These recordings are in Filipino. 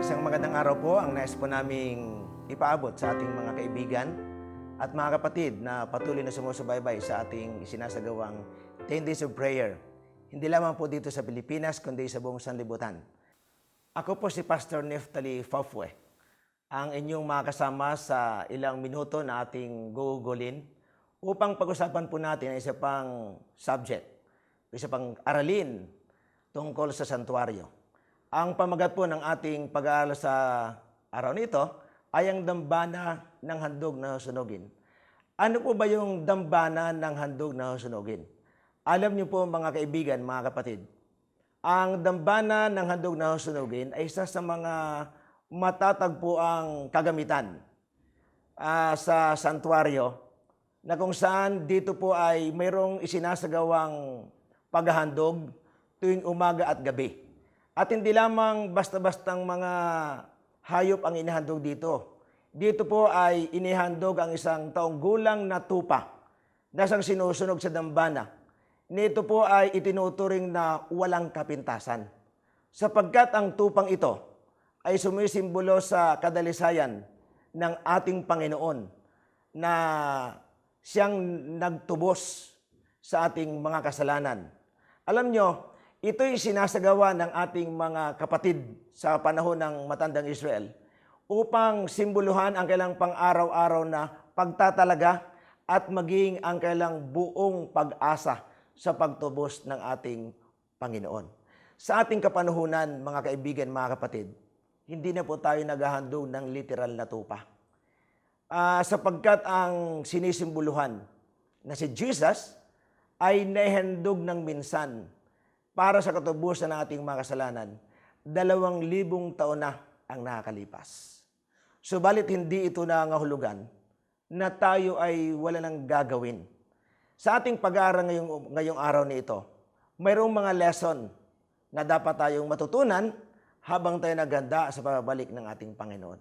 Isang magandang araw po ang nais po naming ipaabot sa ating mga kaibigan at mga kapatid na patuloy na sumusubaybay sa ating isinasagawang 10 Days of Prayer. Hindi lamang po dito sa Pilipinas, kundi sa buong sanlibutan. Ako po si Pastor Neftali Fafwe, ang inyong mga kasama sa ilang minuto na ating gugulin upang pag-usapan po natin ang isa pang subject, isa pang aralin tungkol sa santuario. Ang pamagat po ng ating pag-aaral sa araw nito ay ang dambana ng handog na sunugin. Ano po ba yung dambana ng handog na sunugin? Alam niyo po mga kaibigan, mga kapatid, ang dambana ng handog na sunugin ay isa sa mga matatagpuang kagamitan ah, sa santuario na kung saan dito po ay mayroong isinasagawang paghahandog tuwing umaga at gabi. At hindi lamang basta-bastang mga hayop ang inihandog dito. Dito po ay inihandog ang isang taong gulang na tupa na siyang sinusunog sa dambana. Nito po ay itinuturing na walang kapintasan. Sapagkat ang tupang ito ay sumisimbolo sa kadalisayan ng ating Panginoon na siyang nagtubos sa ating mga kasalanan. Alam nyo, ito'y sinasagawa ng ating mga kapatid sa panahon ng matandang Israel upang simboluhan ang kailang pang-araw-araw na pagtatalaga at maging ang kailang buong pag-asa sa pagtubos ng ating Panginoon. Sa ating kapanahunan, mga kaibigan, mga kapatid, hindi na po tayo naghahandog ng literal na tupa. Ah, sapagkat ang sinisimboluhan na si Jesus ay nahandog ng minsan para sa katubusan ng ating mga kasalanan, dalawang libong taon na ang nakakalipas. Subalit hindi ito nangahulugan na tayo ay wala nang gagawin. Sa ating pag-aaral ngayong, ngayong araw na ito, mayroong mga lesson na dapat tayong matutunan habang tayo naganda sa pabalik ng ating Panginoon.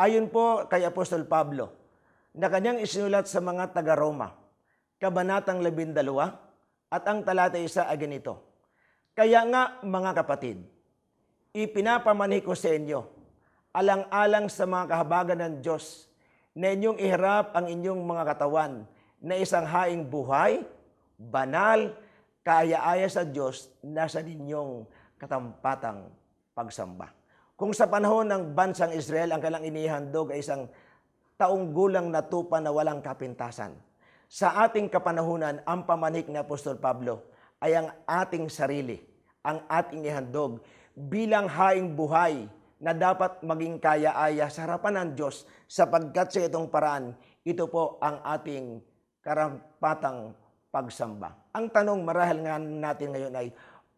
Ayon po kay Apostol Pablo, na kanyang isinulat sa mga taga-Roma, Kabanatang 12, at ang talata isa ay ganito, Kaya nga mga kapatid, ipinapamanhi ko sa inyo, alang-alang sa mga kahabagan ng Diyos, na inyong iharap ang inyong mga katawan na isang haing buhay, banal, kaya-aya sa Diyos na sa ninyong katampatang pagsamba. Kung sa panahon ng bansang Israel, ang kailang inihandog ay isang taong gulang na tupa na walang kapintasan. Sa ating kapanahunan, ang pamanik ni Apostol Pablo ay ang ating sarili, ang ating ihandog bilang haing buhay na dapat maging kaya-aya sa harapan ng Diyos sapagkat sa itong paraan, ito po ang ating karampatang pagsamba. Ang tanong marahil nga natin ngayon ay,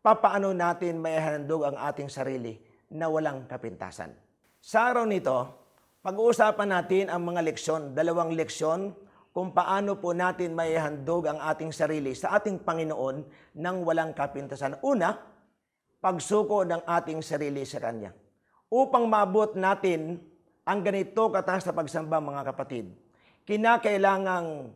papaano natin maihandog ang ating sarili na walang kapintasan? Sa araw nito, pag-uusapan natin ang mga leksyon, dalawang leksyon kung paano po natin maihandog ang ating sarili sa ating Panginoon nang walang kapintasan. Una, pagsuko ng ating sarili sa Kanya. Upang maabot natin ang ganito kataas na pagsamba mga kapatid, kinakailangang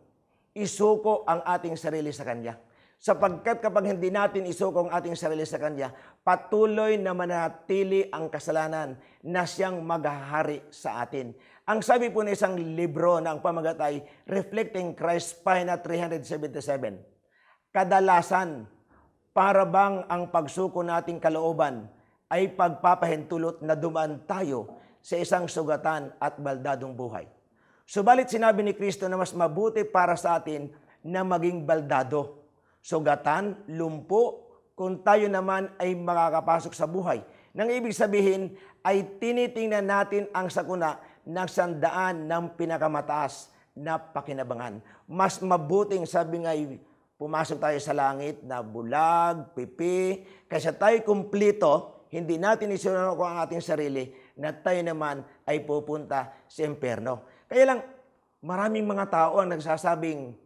isuko ang ating sarili sa Kanya. Sapagkat kapag hindi natin isuko ang ating sarili sa Kanya, patuloy na manatili ang kasalanan na siyang maghahari sa atin. Ang sabi po ng isang libro na ang pamagat ay Reflecting Christ, pahina 377. Kadalasan, para bang ang pagsuko nating kalooban ay pagpapahintulot na dumaan tayo sa isang sugatan at baldadong buhay. Subalit sinabi ni Kristo na mas mabuti para sa atin na maging baldado, sugatan, lumpo, kung tayo naman ay makakapasok sa buhay. Nang ibig sabihin ay tinitingnan natin ang sakuna ng sandaan ng pinakamataas na pakinabangan. Mas mabuting sabi nga pumasok tayo sa langit na bulag, pipi, kaysa tayo kumplito, hindi natin isunod ang ating sarili na tayo naman ay pupunta sa impyerno. Kaya lang, maraming mga tao ang nagsasabing,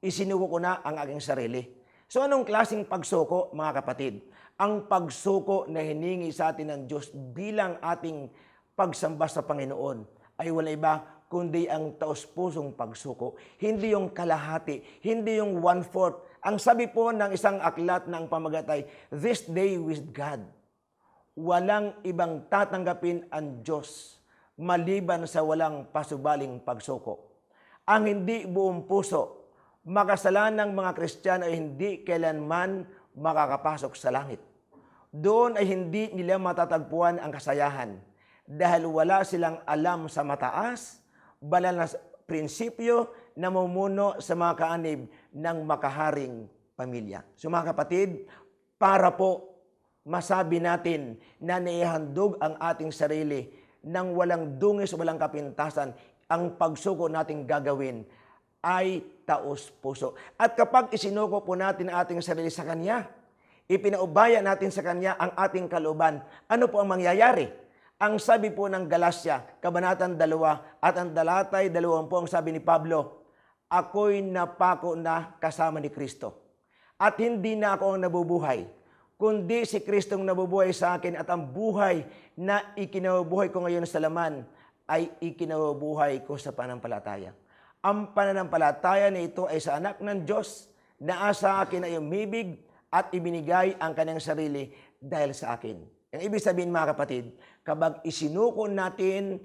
isinuko ko na ang aking sarili. So anong klaseng pagsuko, mga kapatid? Ang pagsuko na hiningi sa atin ng Diyos bilang ating pagsamba sa Panginoon ay wala iba kundi ang taos-pusong pagsuko. Hindi yung kalahati, hindi yung one-fourth. Ang sabi po ng isang aklat ng pamagatay, This day with God. walang ibang tatanggapin ang Diyos maliban sa walang pasubaling pagsuko. Ang hindi buong puso, makasalanang mga Kristiyano ay hindi kailanman makakapasok sa langit. Doon ay hindi nila matatagpuan ang kasayahan dahil wala silang alam sa mataas, banal na prinsipyo na mumuno sa mga kaanib ng makaharing pamilya. So mga kapatid, para po masabi natin na naihandog ang ating sarili nang walang dungis o walang kapintasan, ang pagsuko nating gagawin ay taos puso. At kapag isinuko po natin ang ating sarili sa Kanya, ipinaubaya natin sa Kanya ang ating kalooban, ano po ang mangyayari? Ang sabi po ng Galasya, Kabanatan 2 at ang Dalatay 20 ang sabi ni Pablo, Ako'y napako na kasama ni Kristo. At hindi na ako ang nabubuhay, kundi si Kristong nabubuhay sa akin at ang buhay na ikinabubuhay ko ngayon sa laman ay ikinabubuhay ko sa pananampalataya. Ang pananampalataya na ito ay sa anak ng Diyos na asa akin ay umibig at ibinigay ang kanyang sarili dahil sa akin. Ang ibig sabihin mga kapatid, kapag isinuko natin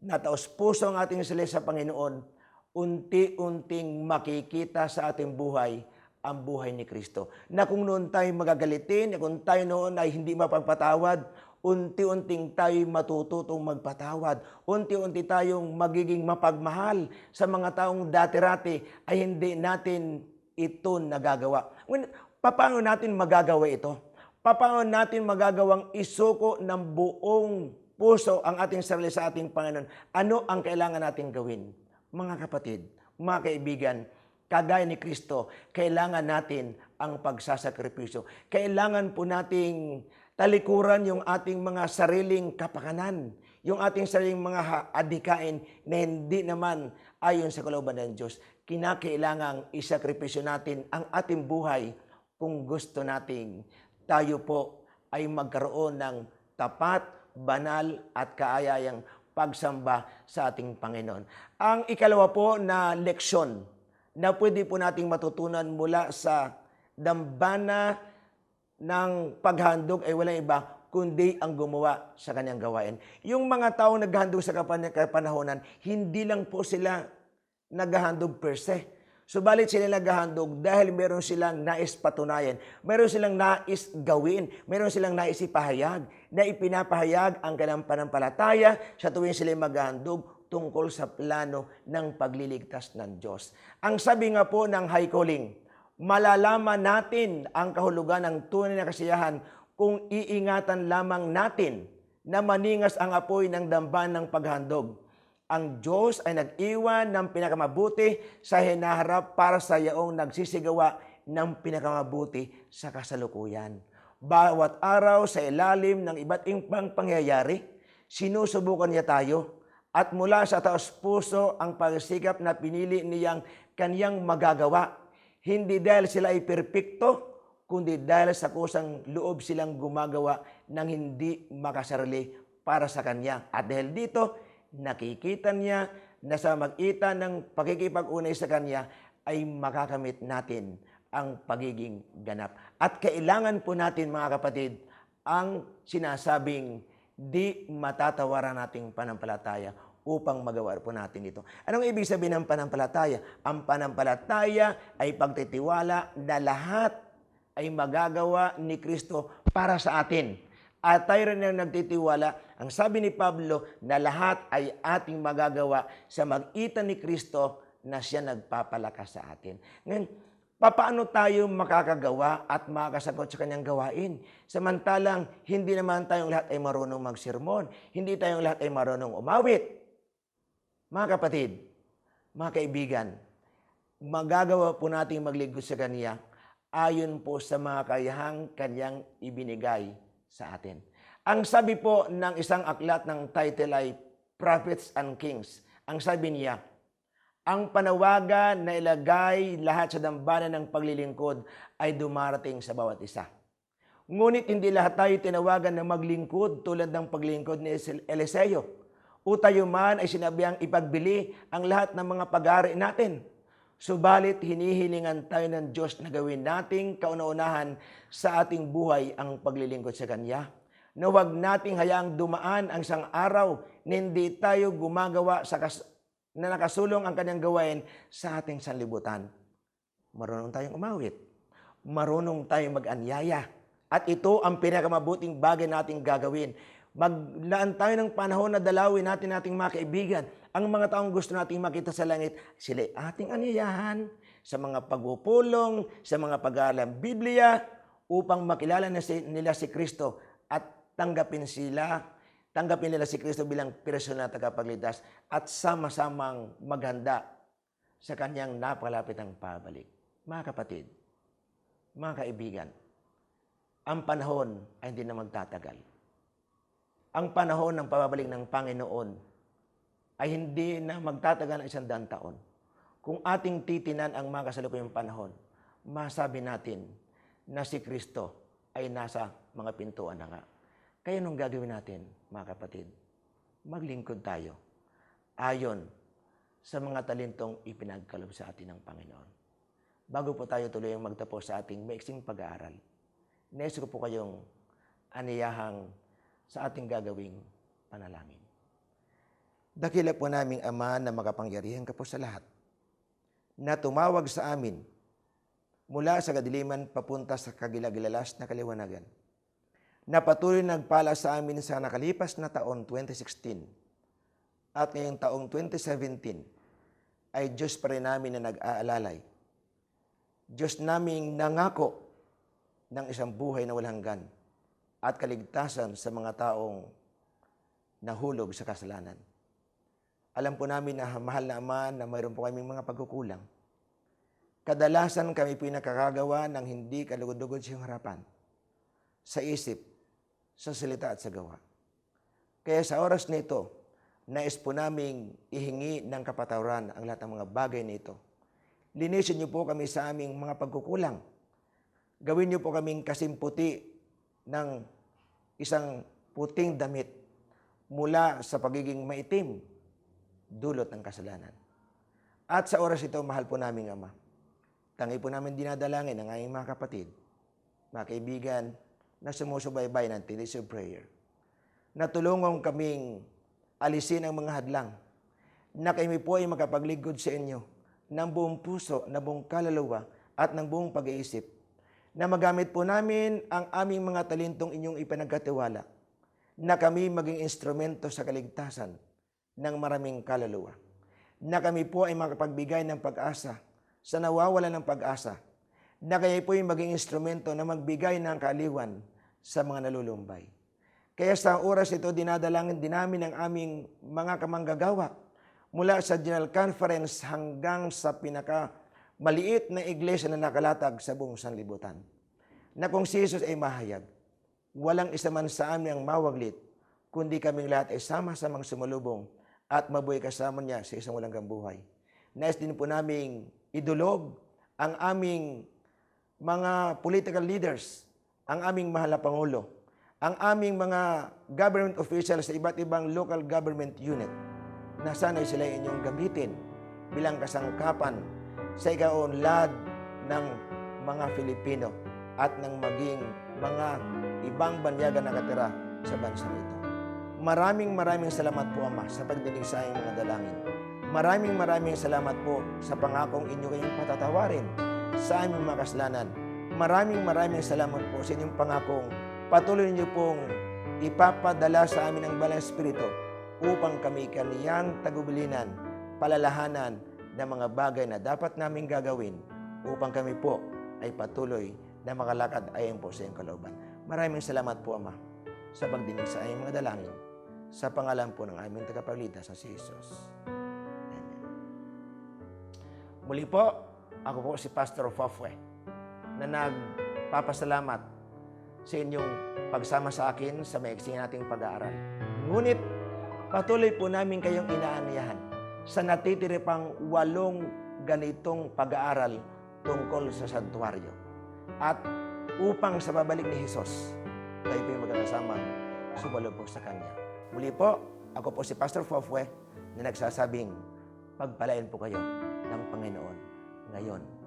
na taos puso ang ating sarili sa Panginoon, unti-unting makikita sa ating buhay ang buhay ni Kristo. Na kung noon tayo magagalitin, na kung tayo noon ay hindi mapagpatawad, unti-unting tayo matututong magpatawad. Unti-unti tayong magiging mapagmahal sa mga taong dati-rati ay hindi natin ito nagagawa. Paano natin magagawa ito? Paano natin magagawang isuko ng buong puso ang ating sarili sa ating Panginoon? Ano ang kailangan natin gawin? Mga kapatid, mga kaibigan, kagaya ni Kristo, kailangan natin ang pagsasakripisyo. Kailangan po nating talikuran yung ating mga sariling kapakanan, yung ating sariling mga adikain na hindi naman ayon sa kalooban ng Diyos. Kinakailangang isakripisyo natin ang ating buhay kung gusto nating tayo po ay magkaroon ng tapat, banal at kaayayang pagsamba sa ating Panginoon. Ang ikalawa po na leksyon na pwede po nating matutunan mula sa dambana ng paghandog ay walang iba kundi ang gumawa sa kanyang gawain. Yung mga taong naghandog sa kapan- kapanahonan, hindi lang po sila naghahandog per se. Subalit sila naghahandog dahil meron silang nais patunayan, meron silang nais gawin, meron silang nais ipahayag, na ipinapahayag ang kanilang panampalataya sa tuwing sila maghahandog tungkol sa plano ng pagliligtas ng Diyos. Ang sabi nga po ng high calling, malalaman natin ang kahulugan ng tunay na kasiyahan kung iingatan lamang natin na maningas ang apoy ng damban ng paghandog. Ang Diyos ay nag-iwan ng pinakamabuti sa hinaharap para sa yaong nagsisigawa ng pinakamabuti sa kasalukuyan. Bawat araw sa ilalim ng iba't ibang pangyayari, sinusubukan niya tayo at mula sa taos puso ang pagsikap na pinili niyang kaniyang magagawa. Hindi dahil sila ay perpekto, kundi dahil sa kusang loob silang gumagawa ng hindi makasarili para sa Kanya. At dahil dito, nakikita niya na sa mag-ita ng pagkikipag-unay sa Kanya ay makakamit natin ang pagiging ganap. At kailangan po natin mga kapatid ang sinasabing di matatawaran nating panampalataya upang magawa po natin ito. Anong ibig sabihin ng panampalataya? Ang panampalataya ay pagtitiwala na lahat ay magagawa ni Kristo para sa atin. At tayo rin ang nagtitiwala, ang sabi ni Pablo, na lahat ay ating magagawa sa mag-itan ni Kristo na siya nagpapalakas sa atin. Ngayon, paano tayo makakagawa at makakasagot sa kanyang gawain? Samantalang, hindi naman tayong lahat ay marunong magsermon. Hindi tayong lahat ay marunong umawit. Mga kapatid, mga kaibigan, magagawa po natin maglingkod sa Kanya ayon po sa mga kayahang Kanyang ibinigay sa atin. Ang sabi po ng isang aklat ng title ay Prophets and Kings. Ang sabi niya, ang panawagan na ilagay lahat sa dambana ng paglilingkod ay dumarating sa bawat isa. Ngunit hindi lahat tayo tinawagan na maglingkod tulad ng paglingkod ni Eliseo. O tayo man ay sinabihang ipagbili ang lahat ng mga pag-ari natin. Subalit hinihilingan tayo ng Diyos na gawin nating kauna-unahan sa ating buhay ang paglilingkod sa Kanya. na huwag nating hayaang dumaan ang isang araw na hindi tayo gumagawa sa kas- na nakasulong ang kanyang gawain sa ating sanlibutan. Marunong tayong umawit. Marunong tayong mag-anyaya. At ito ang pinakamabuting bagay nating gagawin. Maglaan tayo ng panahon na dalawin natin nating mga kaibigan. Ang mga taong gusto nating makita sa langit, sila ating anyayahan sa mga pagpupulong, sa mga pag-aalam Biblia, upang makilala na si, nila si Kristo at tanggapin sila, tanggapin nila si Kristo bilang personal na tagapagligtas at sama-samang maghanda sa kanyang napakalapit ang pabalik. Mga kapatid, mga kaibigan, ang panahon ay hindi na magtatagal. Ang panahon ng pababalik ng Panginoon ay hindi na magtatagal ng isang daang taon. Kung ating titinan ang mga kasalukuyang panahon, masabi natin na si Kristo ay nasa mga pintuan na nga. Kaya nung gagawin natin, mga kapatid, maglingkod tayo ayon sa mga talentong ipinagkalob sa atin ng Panginoon. Bago po tayo tuloy ang magtapos sa ating maiksing pag-aaral, nais po kayong aniyahang sa ating gagawing panalangin. Dakila po naming Ama na makapangyarihan ka po sa lahat, na tumawag sa amin mula sa kadiliman papunta sa kagilagilalas na kaliwanagan, na patuloy nagpala sa amin sa nakalipas na taon 2016 at ngayong taong 2017 ay Diyos pa rin namin na nag-aalalay. Diyos naming nangako ng isang buhay na walang hanggan at kaligtasan sa mga taong nahulog sa kasalanan. Alam po namin na mahal na Ama na mayroon po kaming mga pagkukulang. Kadalasan kami pinakakagawa ng hindi kalugod-lugod sa iyong harapan. Sa isip, sa salita at sa gawa. Kaya sa oras nito, nais po naming ihingi ng kapatawaran ang lahat ng mga bagay nito. Linisin niyo po kami sa aming mga pagkukulang. Gawin niyo po kaming kasimputi ng isang puting damit mula sa pagiging maitim, dulot ng kasalanan. At sa oras ito, mahal po naming Ama. Tangi po namin dinadalangin ang aming mga kapatid, mga kaibigan na sumusubaybay ng Tilis of Prayer. Natulungan kaming alisin ang mga hadlang na kami po ay makapagligod sa inyo ng buong puso, na buong kaluluwa at ng buong pag-iisip na magamit po namin ang aming mga talentong inyong ipanagkatiwala na kami maging instrumento sa kaligtasan ng maraming kaluluwa. Na kami po ay makapagbigay ng pag-asa sa nawawala ng pag-asa. Na kayo po ay maging instrumento na magbigay ng kaaliwan sa mga nalulumbay. Kaya sa oras ito, dinadalangin din namin ang aming mga kamanggagawa mula sa General Conference hanggang sa pinaka maliit na iglesia na nakalatag sa buong sanlibutan. Na kung si Jesus ay mahayag, walang isa man sa amin ang mawaglit, kundi kaming lahat ay sama-samang sumulubong at mabuhay kasama niya sa isang walang buhay. Nais din po naming idulog ang aming mga political leaders, ang aming mahal na Pangulo, ang aming mga government officials sa iba't ibang local government unit na sana'y sila inyong gamitin bilang kasangkapan sa ikaunlad ng mga Filipino at ng maging mga ibang banyaga na katira sa bansang ito. Maraming maraming salamat po Ama sa pagdinig sa aming mga dalangin. Maraming maraming salamat po sa pangakong inyo kayong patatawarin sa aming mga kasalanan. Maraming maraming salamat po sa inyong pangakong patuloy niyo pong ipapadala sa amin ang Balang Espiritu upang kami kaniyang tagubilinan, palalahanan ng mga bagay na dapat naming gagawin upang kami po ay patuloy na makalakad ayon po sa iyong kalooban. Maraming salamat po, Ama, sa pagdinig sa aming mga dalangin sa pangalan po ng aming tagapagligtas na si Jesus. Amen. Muli po, ako po si Pastor Fafwe na nagpapasalamat sa inyong pagsama sa akin sa maiksing nating pag-aaral. Ngunit patuloy po namin kayong inaaniyahan sa natitiri pang walong ganitong pag-aaral tungkol sa santuario. At upang sa babalik ni Jesus, tayo po yung magkakasama sumalubog sa Kanya. Muli po, ako po si Pastor Fofwe na nagsasabing, pagpalain po kayo ng Panginoon ngayon